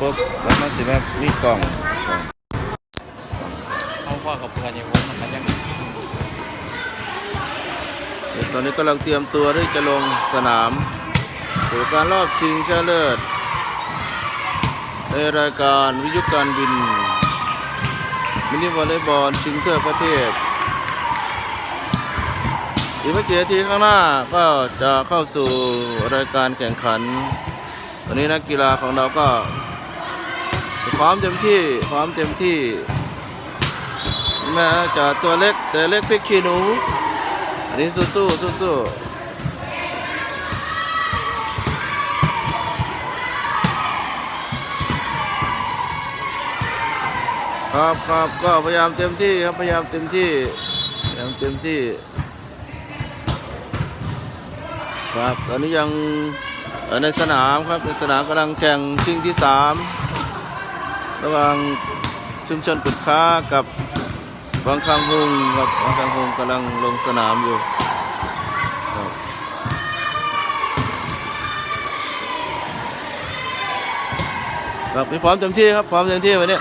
ปุ๊บแล้วมันสิแบบมีกล่องเขาพ่อกับเพื่อนอย่างผมมันยังตอนนี้กำลังเตรียมตัวที่จะลงสนามสู่การรอบชิงชนะเลิศในรายการวิทยุการบิน มินิวอลเลย์บอลชิงเทั่วประเทศ อีกไม่กี่นาทีข้างหน้าก็จะเข้าสู่รายการแข่งขันวันนี้นักกีฬาของเราก็ พร้อมเต็มที่พร้อมเต็มที่ม้จะตัวเล็กแต่เล็กพริกขี้หนู อันนี้สู้สู้สู้สู้ครับครับก็พยายามเต็มที่ครับพยายามเต็มที่พยายามเต็มที่ ครับตอนนี้ยังในสนามครับในสนามกำลังแข่งชิงที่สาม ระหว่างชุมชนกุดค้ากับบางคังฮงครับบางคังฮงกำลังลงสนามอยู่ครับครับมีพร้อมเต็มที่ครับพร้อมเต็มที่วันนี้